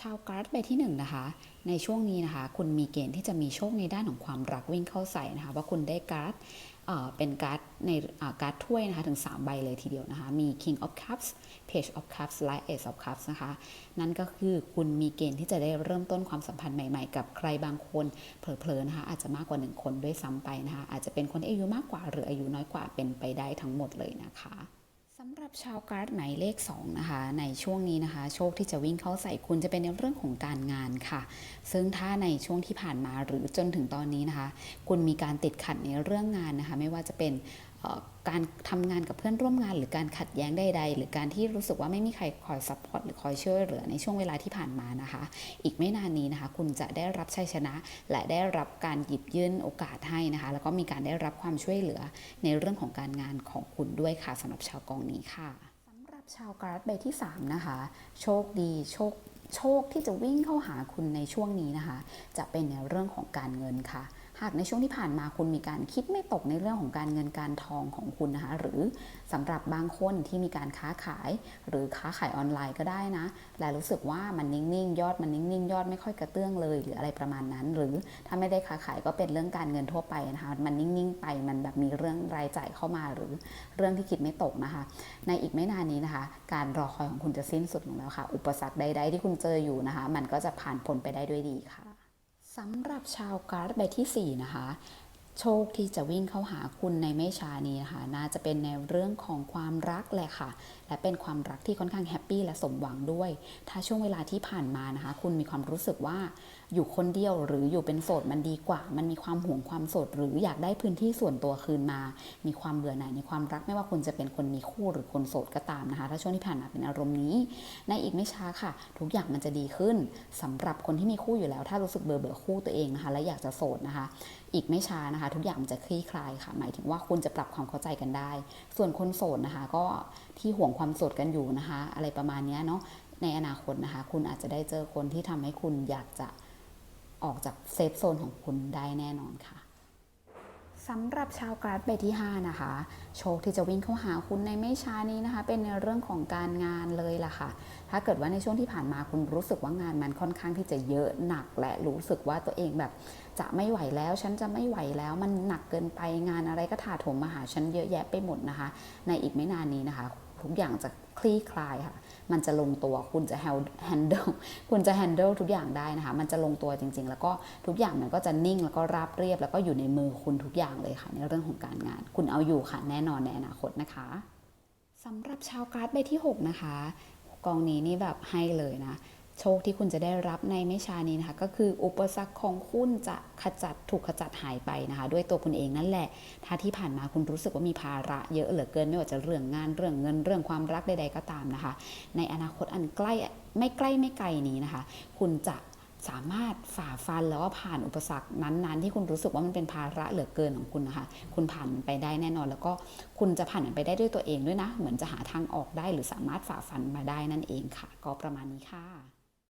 ชาวการ์ดใบที่1นงนะคะ ในช่วงนี้นะคะ คุณมีเกณฑ์ที่จะมีโชคในด้านของความรักวิ่งเข้าใส่นะคะว่าคุณได้การ์ดเป็นการ์ดในการ์ดถ้วยนะคะถึง 3 ใบเลยทีเดียวนะคะ มี King of Cups Page of Cups และ Ace of Cups นะคะ นั่นก็คือคุณมีเกณฑ์ที่จะได้เริ่มต้นความสัมพันธ์ใหม่ๆ กับใครบางคนเผลอๆนะคะ อาจจะมากกว่า 1 คนด้วยซ้ำไปนะคะ อาจจะเป็นคนอายุมากกว่าหรืออายุน้อยกว่าเป็นไปได้ทั้งหมดเลยนะคะำหรับชาวการ์ดหมายเลข2นะคะในช่วงนี้นะคะ โชคที่จะวิ่งเข้าใส่คุณจะเป็นในเรื่องของการงานค่ะ ซึ่งถ้าในช่วงที่ผ่านมาหรือจนถึงตอนนี้นะคะ คุณมีการติดขัดในเรื่องงานนะคะ ไม่ว่าจะเป็น การทำงานกับเพื่อนร่วมงาน หรือการขัดแย้งใดๆ หรือการที่รู้สึกว่าไม่มีใครคอยซัพพอร์ตหรือคอยช่วยเหลือในช่วงเวลาที่ผ่านมานะคะ อีกไม่นานนี้นะคะ คุณจะได้รับชัยชนะ และได้รับการหยิบยื่นโอกาสให้นะคะ แล้วก็มีการได้รับความช่วยเหลือในเรื่องของการงานของคุณด้วยค่ะสำหรับชาวกองนี้ค่ะสำหรับชาวการ์ดใบที่3นะคะ โชคดีโชคโชคที่จะวิ่งเข้าหาคุณในช่วงนี้นะคะ จะเป็นในเรื่องของการเงินค่ะ หากในช่วงที่ผ่านมาคุณมีการคิดไม่ตกในเรื่องของการเงินการทองของคุณนะคะ หรือสำหรับบางคนที่มีการค้าขาย หรือค้าขายออนไลน์ก็ได้นะและรู้สึกว่ามันนิ่งๆ ยอดมันนิ่งๆ ยอดไม่ค่อยกระเตื้องเลย หรืออะไรประมาณนั้น หรือถ้าไม่ได้ค้าขายก็เป็นเรื่องการเงินทั่วไปนะคะ มันนิ่งๆ ไปมันแบบมีเรื่องรายจ่ายเข้ามาหรือเรื่องที่คิดไม่ตกนะคะ ในอีกไม่นานนี้นะคะ การรอคอยของคุณจะสิ้นสุดลงแล้วค่ะ อุปสรรคใด ๆ ที่คุณเจออยู่นะคะ มันก็จะผ่านพ้นไปได้ด้วยดีค่ะ สำหรับชาวการ์ดใบที่ 4 นะคะ โชคที่จะวิ่งเข้าหาคุณในไม่ช้านี้นะคะ น่าจะเป็นในเรื่องของความรักแหละค่ะ และเป็นความรักที่ค่อนข้างแฮปปี้และสมหวังด้วย ถ้าช่วงเวลาที่ผ่านมานะคะ คุณมีความรู้สึกว่า อยู่คนเดียวหรืออยู่เป็นโสดมันดีกว่า มันมีความห่วงความโสด หรืออยากได้พื้นที่ส่วนตัวคืนมา มีความเบื่อหน่ายในความรักไม่ว่าคุณจะเป็นคนมีคู่หรือคนโสดก็ตามนะคะ ถ้าช่วงที่ผ่านมาเป็นอารมณ์นี้ ในอีกไม่ช้าค่ะ ทุกอย่างมันจะดีขึ้นสำหรับคนที่มีคู่อยู่แล้ว ถ้ารู้สึกเบื่อเบื่อคู่ตัวเองนะคะ และอยากจะโสดนะคะ อีกไม่ช้านะคะ ทุกอย่างมันจะคลี่คลายค่ะ หมายถึงว่าคุณจะปรับความเข้าใจกันได้ ส่วนคนโสดนะคะ ก็ที่ห่วงความโสดกันอยู่นะคะ อะไรประมาณนี้เนาะในอนาคตนะคะ คุณอาจจะได้เจอคนที่ทำให้คุณอยากจะ ออกจากเซฟโซนของคุณได้แน่นอนค่ะสำหรับชาวกราฟใบที่ 5 นะคะ โชคที่จะวิ่งเข้าหาคุณในไม่ช้านี้นะคะ เป็นในเรื่องของการงานเลยล่ะค่ะ ถ้าเกิดว่าในช่วงที่ผ่านมาคุณรู้สึกว่างานมันค่อนข้างที่จะเยอะหนักและรู้สึกว่าตัวเองแบบ จะไม่ไหวแล้วฉันจะไม่ไหวแล้วมันหนักเกินไปงานอะไรก็ถาโถมมาหาฉันเยอะแยะไปหมดนะคะ ในอีกไม่นานนี้นะคะ ทุกอย่างจะคลี่คลายค่ะ มันจะลงตัวคุณจะ handle คุณจะ handle ทุกอย่างได้นะคะ มันจะลงตัวจริง ๆ แล้วก็ทุกอย่างมันก็จะนิ่งแล้วก็ราบเรียบ แล้วก็อยู่ในมือคุณทุกอย่างเลยค่ะ ในเรื่องของการงาน คุณเอาอยู่ค่ะแน่นอนในอนาคตนะคะสำหรับชาวการ์ดใบที่ 6 นะคะ กองนี้นี่แบบให้เลยนะ โชคที่คุณจะได้รับในไม่ช้านี้นะคะ ก็คืออุปสรรคของคุณจะขจัดถูกขจัดหายไปนะคะ ด้วยตัวคุณเองนั่นแหละ ถ้าที่ผ่านมาคุณรู้สึกว่ามีภาระเยอะเหลือเกินไม่ว่าจะเรื่องงานเรื่องเงินเรื่องความรักใด ๆ ก็ตามนะคะ ในอนาคตอันใกล้ไม่ใกล้ไม่ไกลนี้นะคะ คุณจะสามารถฝ่าฟันแล้วก็ผ่านอุปสรรคนั้นๆ ที่คุณรู้สึกว่ามันเป็นภาระเหลือเกินของคุณนะคะ คุณผ่านมันไปได้แน่นอน แล้วก็คุณจะผ่านมันไปได้ด้วยตัวเองด้วยนะ เหมือนจะหาทางออกได้หรือสามารถฝ่าฟันมาได้นั่นเองค่ะ ก็ประมาณนี้ค่ะ